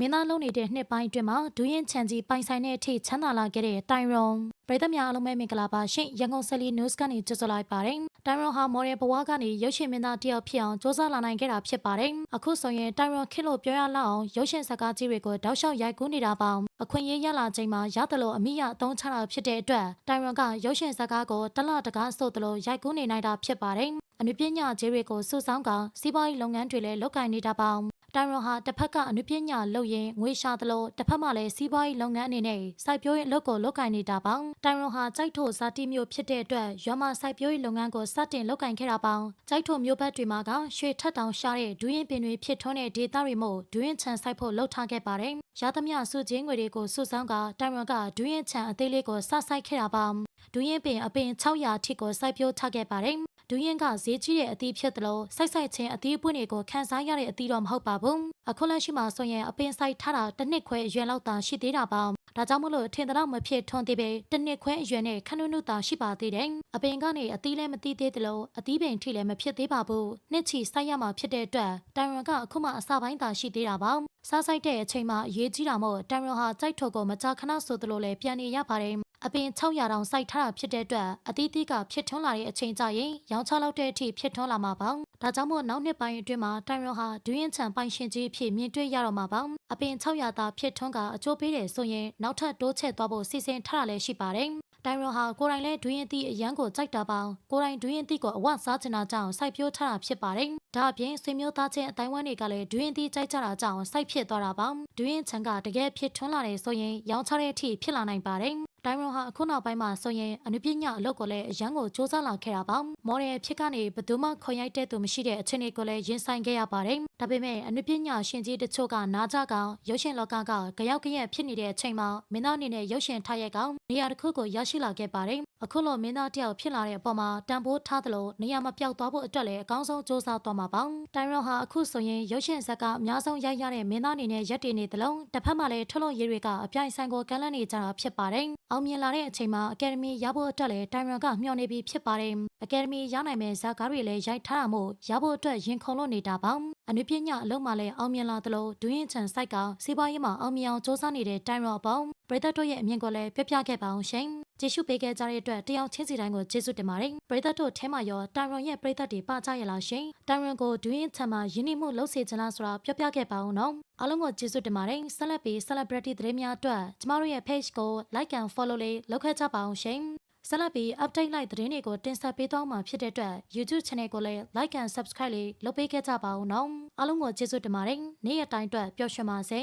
မင်းသားလုံးနေတဲ့နှစ်ပိုင်းအတွင်းမှာဒူးရင်ချန်ကြီးပိုင်ဆိုင်တဲ့အထိချမ်းသာလာခဲ့တဲ့တိုင်ရွန်ပရိသတ်များအားလုံးပဲမင်္ဂလာပါရှင်ရန်ကုန်ဆယ်လီ news ကနေကြိုဆိုလိုက်ပါတယ်တိုင်ရွန်ဟာမော်ဒယ်ဘဝကနေရုပ်ရှင်မင်းသားတစ်ယောက်ဖြစ်အောင်စ조사လာနိုင်ခဲ့တာဖြစ်ပါတယ်အခုဆိုရင်တိုင်ရွန်ခစ်လို့ပြောရလောက်အောင်ရုပ်ရှင်ဇာတ်ကားကြီးတွေကိုတောက်လျှောက်ရိုက်ကူးနေတာပါအခွင့်အရေးရလာချိန်မှာရတယ်လို့အမိရအသုံးချတာဖြစ်တဲ့အတွက်တိုင်ရွန်ကရုပ်ရှင်ဇာတ်ကားကိုတလတကားဆိုသလိုရိုက်ကူးနေနိုင်တာဖြစ်ပါတယ်အနုပညာကြီးတွေကိုစုဆောင်းကစီးပွားရေးလုပ်ငန်းတွေလည်းလုပ်ကိုင်နေတာပါ တိုင်ရွန်ဟာတစ်ဖက်ကအနုပညာလုပ်ရင်ငွေရှာသလိုတစ်ဖက်မှာလည်းစီးပွားရေးလုပ်ငန်းအနေနဲ့စိုက်ပျိုးရေးအလုပ်ကိုလုပ်ကိုင်နေတာပါတိုင်ရွန်ဟာကြိုက်ထိုဇာတိမျိုးဖြစ်တဲ့အတွက်ရွာမှာစိုက်ပျိုးရေးလုပ်ငန်းကိုစတင်လုပ်ကိုင်ခဲ့တာပါကြိုက်ထိုမျိုးဘက်တွေမှာကရွှေထက်တောင်ရှာတဲ့ဒူးရင်ပင်တွေဖြစ်ထွန်းတဲ့ဒေသတွေမို့ဒူးရင်ချန်စိုက်ဖို့လှုပ်ထားခဲ့ပါတယ်ရသမျှစုချင်းငွေတွေကိုစုဆောင်းကတိုင်ရွန်ကဒူးရင်ချန်အသေးလေးကိုစစိုက်ခဲ့တာပါဒူးရင်ပင်အပင်600ထိကိုစိုက်ပျိုးထားခဲ့ပါတယ် ဒူးရင်ကဈေးကြီးတဲ့အသီးဖြစ်သလိုစိုက်စိုက်ချင်းအသီးအပွင့်တွေကိုခန်းစားရတဲ့အသီးတော့မဟုတ်ပါဘူးအခုလက်ရှိမှာဆိုရင်အပင်စိုက်ထားတာတစ်နှစ်ခွဲအရွယ်လောက်သာရှိသေးတာပါဒါကြောင့်မလို့ထင်သလောက်မဖြစ်ထွန်းသေးပဲတစ်နှစ်ခွဲအရွယ်နဲ့ခဏနုသာရှိပါသေးတယ်အပင်ကနေအသီးလည်းမသီးသေးသလိုအသီးပင်ထိလည်းမဖြစ်သေးပါဘူးနှစ်ချီစိုက်ရမှာဖြစ်တဲ့အတွက်တိုင်ရွန်ကအခုမှအစပိုင်းသာရှိသေးတာပါစားဆိုင်တဲ့အချိန်မှာအရေးကြီးတာမို့တိုင်ရွန်ဟာကြိုက်ထုတ်ကိုမကြာခဏဆိုသလိုလည်းပြန်နေရပါတယ် အပင်600တောင်စိုက်ထားတာဖြစ်တဲ့အတွက်အသီးသီးကဖြစ်ထွန်းလာတဲ့အချိန်ကြရင်ရောင်းချလောက်တဲ့အထိဖြစ်ထွန်းလာမှာပါ။ဒါကြောင့်မို့နောက်နှစ်ပိုင်းအတွင်းမှာတိုင်ရွန်ဟာဒူးရင်ချန်ပိုင်ရှင်ကြီးအဖြစ်မြင်တွေ့ရတော့မှာပါ။အပင်600သာဖြစ်ထွန်းကအကျိုးပေးတယ်ဆိုရင်နောက်ထပ်တိုးချဲ့သွားဖို့စီစဉ်ထားတာလည်းရှိပါတယ်။တိုင်ရွန်ဟာကိုယ်တိုင်လည်းဒူးရင်သီးအရန်ကိုကြိုက်တာပါကိုယ်တိုင်ဒူးရင်သီးကိုအဝစားချင်တာကြောင့်စိုက်ပျိုးထားတာဖြစ်ပါတယ်ဒါအပြင်ဆွေမျိုးသားချင်းအတိုင်းဝန်းတွေကလည်းဒူးရင်သီးကြိုက်ကြတာကြောင့်စိုက်ဖြစ်သွားတာပါဒူးရင်ချန်ကတကယ်ဖြစ်ထွန်းလာတယ်ဆိုရင်ရောင်းချတဲ့အထိဖြစ်လာနိုင်ပါတယ် တိုင်ရွန်ဟာအခုနောက်ပိုင်းမှာဆိုရင်အနုပညာအလုပ်ကိုလည်းအရန်ကိုစ조사လာခဲ့တာပါမော်ဒယ်ဖြစ်ကနေဘယ်သူမှခွန်ရိုက်တဲ့သူမရှိတဲ့အခြေအနေကိုလည်းရင်ဆိုင်ခဲ့ရပါတယ်ဒါပေမဲ့အနုပညာရှင်ကြီးတချို့ကနားကြကောင်ရုပ်ရှင်လောကကကြောက်ကြရက်ဖြစ်နေတဲ့အချိန်မှာမင်းသားအနေနဲ့ရုပ်ရှင်ထားရက်ကောင်နေရာတစ်ခုကိုရရှိလာခဲ့ပါတယ်အခုလိုမင်းသားတယောက်ဖြစ်လာတဲ့အပေါ်မှာတန်ဖိုးထားသလိုနေရာမပြောက်သွားဖို့အတွက်လည်းအကောင်းဆုံးစ조사သွားမှာပါတိုင်ရွန်ဟာအခုဆိုရင်ရုပ်ရှင်ဇာတ်ကအများဆုံးရိုက်ရတဲ့မင်းသားအနေနဲ့ရက်တည်နေသလိုတစ်ဖက်မှာလည်းထုတ်လို့ရေးတွေကအပြိုင်ဆိုင်ကိုကမ်းလှမ်းနေကြတာဖြစ်ပါတယ်အောင်မြင်လာတဲ့အချိန်မှာအကယ်ဒမီရဖို့အတွက်လည်းတိုင်ရွန်ကမျှော်နေပြီးဖြစ်ပါတယ်အကယ်ဒမီရနိုင်မဲ့ဇာတ်ကားတွေလည်းရိုက်ထားတာမို့ရဖို့အတွက်ရင်ခုန်လို့နေတာပါ အနုပညာအလုံးမှလည်းအောင်မြင်လာသလိုဒူးရင်ချန်ဆိုင်ကစီးပွားရေးမှာအောင်မြင်အောင်စ조사နေတဲ့တိုင်ရွန်အပေါင်းပရိသတ်တို့ရဲ့အမြင်ကိုလည်းပြပြခဲ့ပါအောင်ရှင်ကျေးဇူးပေးခဲ့ကြတဲ့အတွက်တယောက်ချင်းစီတိုင်းကိုကျေးဇူးတင်ပါတယ်ပရိသတ်တို့ထဲမှာရောတိုင်ရွန်ရဲ့ပရိသတ်တွေပါကြရလားရှင်တိုင်ရွန်ကိုဒူးရင်ချန်မှာယဉ်နေမှုလှုပ်စေချင်လားဆိုတာပြပြခဲ့ပါအောင်နော်အားလုံးကိုကျေးဇူးတင်ပါတယ်ဆက်လက်ပြီး celebrity သတင်းများအတွက်ကျမတို့ရဲ့ page ကို like and follow လေးလုပ်ခဲ့ကြပါအောင်ရှင် ဆက်လက်ပြီး update လိုက်သတင်းတွေကိုတင်ဆက်ပေးသွားမှာဖြစ်တဲ့အတွက် YouTube channel ကိုလည်း like and subscribe လေးလုပ်ပေးခဲ့ကြပါဦးနော်အားလုံးကိုကျေးဇူးတင်ပါတယ်နေ့ရက်တိုင်းအတွက်ပျော်ရွှင်ပါစေ